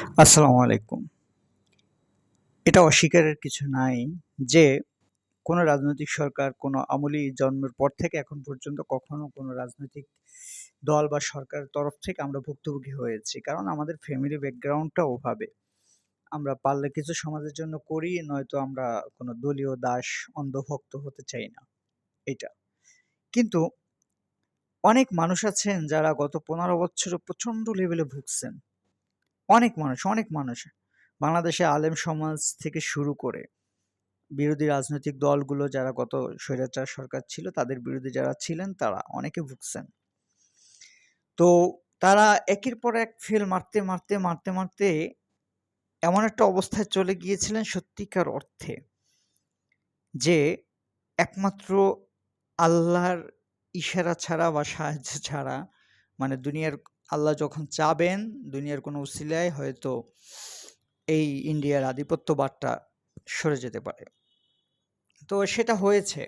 আসসালামু আলাইকুম। এটা অস্বীকারের কিছু নাই যে, কোনো রাজনৈতিক সরকার কোনো আমলি জন্মের পর থেকে এখন পর্যন্ত কখনো কোনো রাজনৈতিক দল বা সরকারের তরফ থেকে আমরা ভুক্তভোগী হয়েছি। কারণ আমাদের ফ্যামিলি ব্যাকগ্রাউন্ডটা ওভাবে। আমরা পারলে কিছু সমাজের জন্য করি, নয়তো আমরা কোনো দলীয় দাস, অন্ধভক্ত হতে চাই না। এইটা। কিন্তু অনেক মানুষ আছেন যারা গত ১৫ বছরে প্রচণ্ড লেভেলে ভুগছেন। অনেক মানুষ, অনেক মানুষ। বাংলাদেশে আলেম সমাজ থেকে শুরু করে বিরোধী রাজনৈতিক দলগুলো যারা গত স্বৈরাচার সরকার ছিল তাদের বিরোধী যারা ছিলেন তারা অনেকে ভুগছেন। তো তারা একের পর এক ফেল মারতে, মারতে, মারতে, মারতে এমন একটা অবস্থায় চলে গিয়েছিলেন সত্যিকার অর্থে যে একমাত্র আল্লাহর ইশারা ছাড়া বা সাহায্য ছাড়া মানে দুনিয়ার আল্লাহ যখন চাবেন দুনিয়ার কোনো উসিলায় হয়তো এই ইন্ডিয়ার আধিপত্য আধিপত্যবাদটা সরে যেতে পারে। তো সেটা হয়েছে।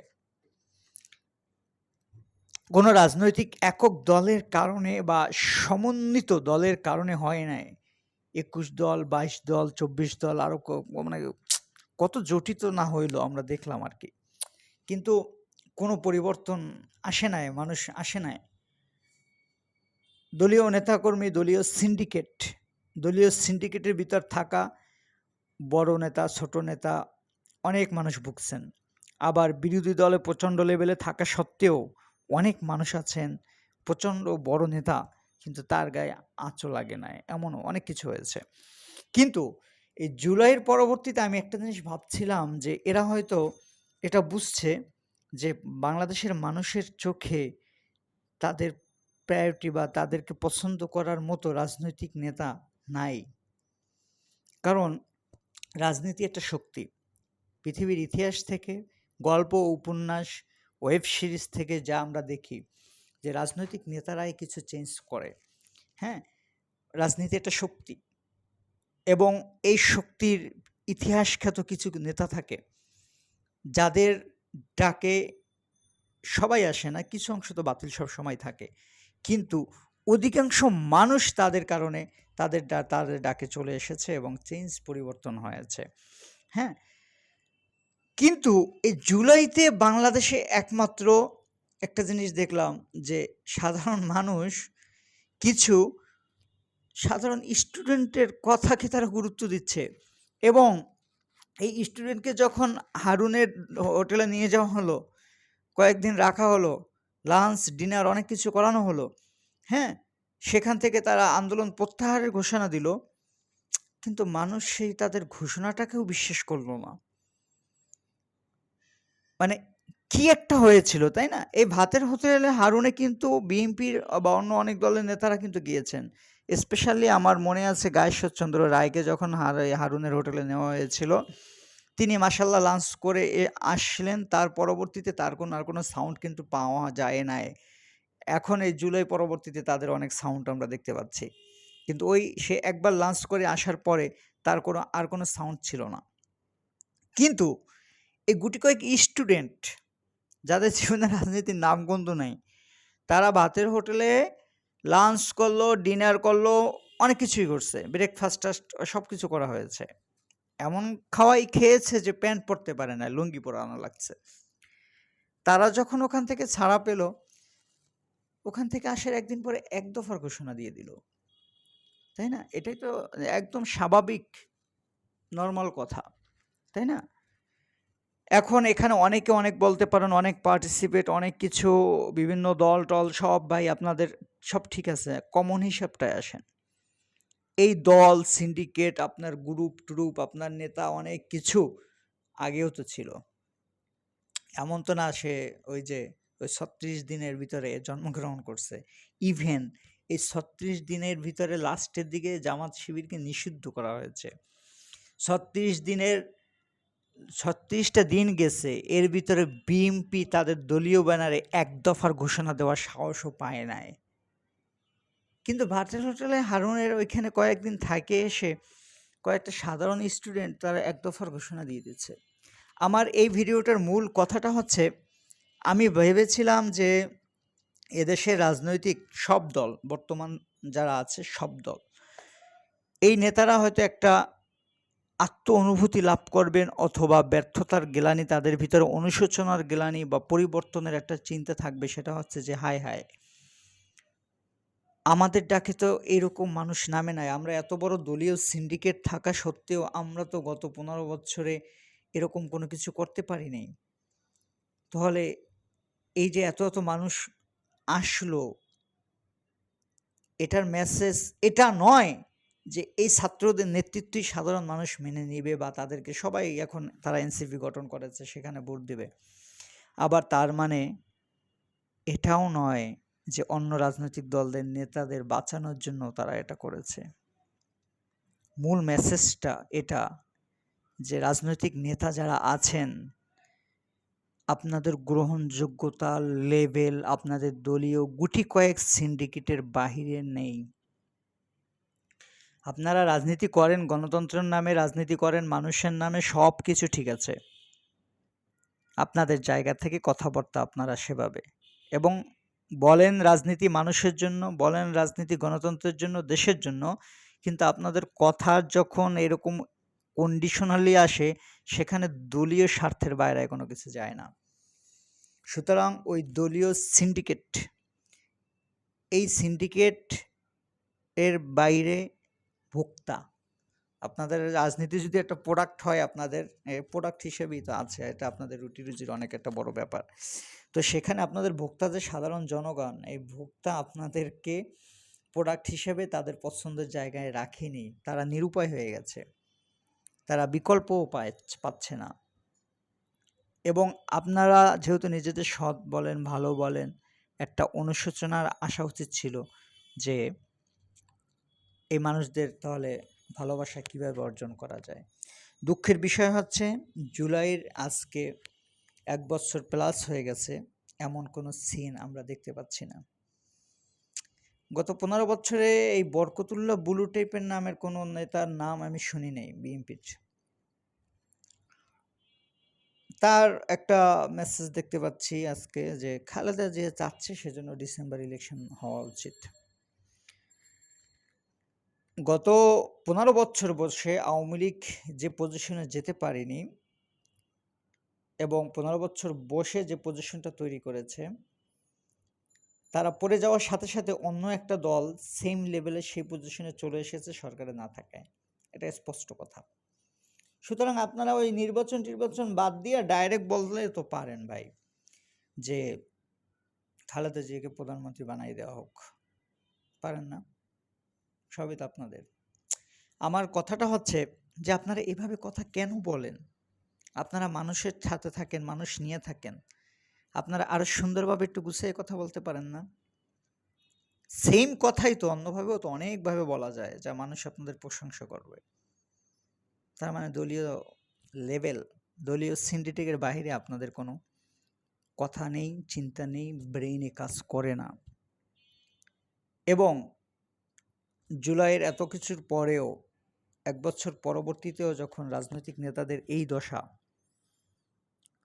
কোনো রাজনৈতিক একক দলের কারণে বা সমন্বিত দলের কারণে হয় নাই। ২১ দল, ২২ দল, ২৪ দল আরও ক মানে কত জটিত না হইল আমরা দেখলাম আর কি কিন্তু কোনো পরিবর্তন আসে নাই, মানুষ আসে নাই। দলীয় নেতাকর্মী, দলীয় সিন্ডিকেট, দলীয় সিন্ডিকেটের ভিতর থাকা বড় নেতা, ছোট নেতা অনেক মানুষ ভুগছেন। আবার বিরোধী দলে প্রচণ্ড লেভেলে থাকা সত্ত্বেও অনেক মানুষ আছেন প্রচণ্ড বড় নেতা কিন্তু তার গায়ে আঁচও লাগে নাই। এমনও অনেক কিছু হয়েছে। কিন্তু এই জুলাইয়ের পরবর্তীতে আমি একটা জিনিস ভাবছিলাম যে এরা হয়তো এটা বুঝছে যে বাংলাদেশের মানুষের চোখে তাদের প্রায়োরিটি বা তাদেরকে পছন্দ করার মতো রাজনৈতিক নেতা নাই। কারণ রাজনীতি একটা শক্তি। পৃথিবীর ইতিহাস থেকে গল্প, উপন্যাস, ওয়েব সিরিজ থেকে যা আমরা দেখি যে রাজনৈতিক নেতারাই কিছু চেঞ্জ করে। হ্যাঁ? রাজনীতি একটা শক্তি। এবং এই শক্তির ইতিহাসখ্যাত কিছু নেতা থাকে। যাদের ডাকে সবাই আসে না, কিছু অংশ তো বাতিল সব সময় থাকে। কিন্তু অধিকাংশ মানুষ তাদের কারণে তাদের তাদের ডাকে চলে এসেছে এবং চেঞ্জ পরিবর্তন হয়েছে। হ্যাঁ? কিন্তু এই জুলাইতে বাংলাদেশে একমাত্র একটা জিনিস দেখলাম যে সাধারণ মানুষ কিছু সাধারণ স্টুডেন্টের কথাকে তারা গুরুত্ব দিচ্ছে এবং এই স্টুডেন্টকে যখন হারুনের হোটেলে নিয়ে যাওয়া হলো, কয়েকদিন রাখা হলো, লাঞ্চ, ডিনার অনেক কিছু করানো হলো। হ্যাঁ? সেখান থেকে তারা আন্দোলন প্রত্যাহারের ঘোষণা দিল। কিন্তু মানুষ সেই তাদের ঘোষণাটাকেও বিশ্বাস করল না। মানে কি একটা হয়েছিল, তাই না? এই ভাতের হোটেলে হারুনে কিন্তু বিএনপির বা অন্য অনেক দলের নেতারা কিন্তু গিয়েছেন। স্পেশালি আমার মনে আছে গায়েশ্বরচন্দ্র রায়কে যখন হার হারুনের হোটেলে নেওয়া হয়েছিল, তিনি মাশাআল্লাহ লাঞ্চ করে আসলেন। তার পরবর্তীতে তার কোনো আর কোনো সাউন্ড কিন্তু পাওয়া যায় নাই। এখন এই জুলাই পরবর্তীতে তাদের অনেক সাউন্ড আমরা দেখতে পাচ্ছি। কিন্তু ওই সে একবার লাঞ্চ করে আসার পরে তার কোনো আর কোনো সাউন্ড ছিল না। কিন্তু এই গুটি কয়েক স্টুডেন্ট যাদের জীবনে রাজনীতির নামগন্ধ নাই, তারা ভাতের হোটেলে লাঞ্চ করল, ডিনার করল, অনেক কিছুই করছে। ব্রেকফাস্ট-টাস্ট সবকিছু করা হয়েছে। এমন খাওয়াই খেয়েছে যে প্যান্ট পরতে পারে না লুঙ্গি পরানো লাগছে। তারা যখন ওখান থেকে ছাড়া পেল, ওখান থেকে আসার একদিন পরে এক দফার ঘোষণা দিয়ে দিল। তাই না? এটাই তো একদম স্বাভাবিক নর্মাল কথা। তাই না? এখন এখানে অনেকে অনেক বলতে পারেন, অনেক পার্টিসিপেট, অনেক কিছু বিভিন্ন দল-টল সব ভাই আপনাদের সব ঠিক আছে। কমন হিসাবটায় আসেন। এই দল, সিন্ডিকেট, আপনার গ্রুপ-ট্রুপ, আপনার নেতা অনেক কিছু আগেও তো ছিল। এমন তো না সে ওই যে ওই ৩৬ দিনের ভিতরে জন্মগ্রহণ করছে। ইভেন এই ৩৬ দিনের ভিতরে লাস্টের দিকে জামাত শিবিরকে নিষিদ্ধ করা হয়েছে। ৩৬ দিনের ছত্রিশটা দিন গেছে। এর ভিতরে বিএনপি তাদের দলীয় ব্যানারে এক দফার ঘোষণা দেওয়ার সাহসও পায় নাই। কিন্তু ভাতের হোটেলে হারুনের ওইখানে কয়েকদিন থাকে এসে কয়েকটা সাধারণ স্টুডেন্ট তারা এক দফার ঘোষণা দিয়ে দিচ্ছে। আমার এই ভিডিওটার মূল কথাটা হচ্ছে, আমি ভেবেছিলাম যে এদেশের রাজনৈতিক সব দল, বর্তমান যারা আছে সব দল, এই নেতারা হয়তো একটা আত্ম অনুভূতি লাভ করবেন অথবা ব্যর্থতার গ্লানি, তাদের ভিতরে অনুশোচনার গ্লানি বা পরিবর্তনের একটা চিন্তা থাকবে, সেটা হচ্ছে যে হায় হায় আমাদের ডাকে তো এরকম মানুষ নামে নাই। আমরা এত বড় দলীয় সিন্ডিকেট থাকা সত্ত্বেও আমরা তো গত পনেরো বছরে এরকম কোনো কিছু করতে পারি নাই। তাহলে এই যে এত এত মানুষ আসলো, এটার মেসেজ এটা নয় যে এই ছাত্রদের নেতৃত্বই সাধারণ মানুষ মেনে নিবে বা তাদেরকে সবাই এখন তারা এনসিপি গঠন করেছে, সেখানে ভোট দেবে। আবার তার মানে এটাও নয় যে অন্য রাজনৈতিক দলদের নেতাদের বাঁচানোর জন্য তারা এটা করেছে। মূল মেসেজটা এটা যে রাজনৈতিক নেতা যারা আছেন, আপনাদের গ্রহণযোগ্যতা লেভেল আপনাদের দলীয় গুটি কয়েক সিন্ডিকেটের বাহিরে নেই। আপনারা রাজনীতি করেন, গণতন্ত্রের নামে রাজনীতি করেন, মানুষের নামে সব কিছু ঠিক আছে। আপনাদের জায়গা থেকে কথাবার্তা আপনারা সেভাবে। এবং বলেন রাজনীতি মানুষের জন্য, বলেন রাজনীতি গণতন্ত্রের জন্য, দেশের জন্য, কিন্তু আপনাদের কথা যখন এরকম কন্ডিশনালি আসে, সেখানে দলীয় স্বার্থের বাইরে কোনো কিছু যায় না। সুতরাং ওই দলীয় সিন্ডিকেট এই সিন্ডিকেট এর বাইরে ভোক্তা। আপনাদের রাজনীতি যদি একটা প্রোডাক্ট হয়, আপনাদের প্রোডাক্ট হিসেবেই তো আছে, এটা আপনাদের রুটি রুজির অনেক একটা বড় ব্যাপার। তো সেখানে আপনাদের ভোক্তা যে সাধারণ জনগণ, এই ভোক্তা আপনাদেরকে প্রোডাক্ট হিসেবে তাদের পছন্দের জায়গায় রাখেনি, তারা নিরুপায় হয়ে গেছে। তারা বিকল্প উপায় পাচ্ছে না। এবং আপনারা যেহেতু নিজেদের সৎ বলেন, ভালো বলেন, একটা অনুশোচনার আসা উচিত ছিল যে এই মানুষদের তাহলে ভালোবাসা কীভাবে অর্জন করা যায়। দুঃখের বিষয় হচ্ছে, জুলাইয়ের আজকে এক বছর প্লাস হয়ে গেছে, এমন কোনো সিন আমরা দেখতে পাচ্ছি না। গত পনেরো বছরে এই বরকতুল্লাহ বুলু টাইপের নামের কোনো নেতার নাম আমি শুনি নাই বিএনপির তার একটা মেসেজ দেখতে পাচ্ছি আজকে যে, খালেদা যে চাচ্ছে সেজন্য ডিসেম্বর ইলেকশন হওয়া উচিত। গত পনেরো বছর বসে আওয়ামী লীগ যে পজিশনে যেতে পারেনি এবং পনেরো বছর বসে যে পজিশনটা তৈরি করেছে, তারা পড়ে যাওয়ার সাথে সাথে অন্য একটা দল সেম লেভেলে সেই পজিশনে চলে এসেছে সরকারে না থাকায়। এটা স্পষ্ট কথা। সুতরাং আপনারা ওই নির্বাচন টির্বাচন বাদ দিয়ে ডাইরেক্ট বললে তো পারেন ভাই, যে খালেদা জিয়াকে প্রধানমন্ত্রী বানাই দেওয়া হোক। পারেন না? সবই তো আপনাদের। আমার কথাটা হচ্ছে যে আপনারা এভাবে কথা কেন বলেন? আপনারা মানুষের সাথে থাকেন, মানুষ নিয়ে থাকেন। আপনারা আরও সুন্দরভাবে একটু গুছিয়ে কথা বলতে পারেন না? সেম কথাই তো, অন্যভাবেও তো অনেকভাবে বলা যায় যা মানুষ আপনাদের প্রশংসা করবে। তার মানে দলীয় লেভেল দলীয় সিন্ডিকেটের বাহিরে আপনাদের কোনো কথা নেই, চিন্তা নেই ব্রেইনে কাজ করে না। এবং জুলাইয়ের এত কিছুর পরেও, এক বছর পরবর্তীতেও যখন রাজনৈতিক নেতাদের এই দশা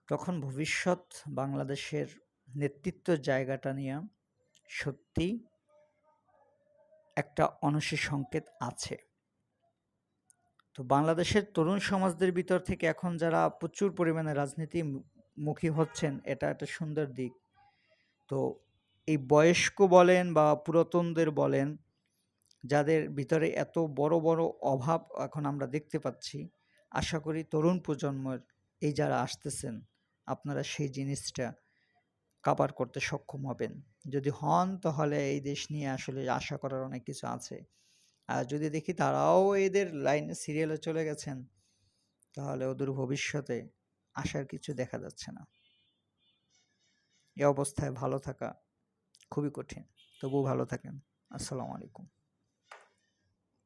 তখন ভবিষ্যৎ বাংলাদেশের নেতৃত্ব জায়গাটা নিয়ে সত্যি একটা অনসী সংকেত আছে। তো বাংলাদেশের তরুণ সমাজদের ভিতর থেকে এখন যারা প্রচুর পরিমাণে রাজনীতি মুখী হচ্ছেন, এটা একটা সুন্দর দিক। তো এই বয়স্ক বলেন বা পুরাতনদের বলেন, যাদের ভিতরে এত বড় বড় অভাব এখন আমরা দেখতে পাচ্ছি, আশা করি তরুণ প্রজন্মের এই যারা আসতেছেন আপনারা সেই জিনিসটা কাবার করতে সক্ষম হবেন। যদি হন তাহলে এই দেশ নিয়ে আসলে আশা করার অনেক কিছু আছে। আর যদি দেখি তারাও এদের লাইনে সিরিয়ালে চলে গেছেন, তাহলে ওদের ভবিষ্যতে আসার কিছু দেখা যাচ্ছে না। এ অবস্থায় ভালো থাকা খুবই কঠিন। তবুও ভালো থাকেন। আসসালামু আলাইকুম।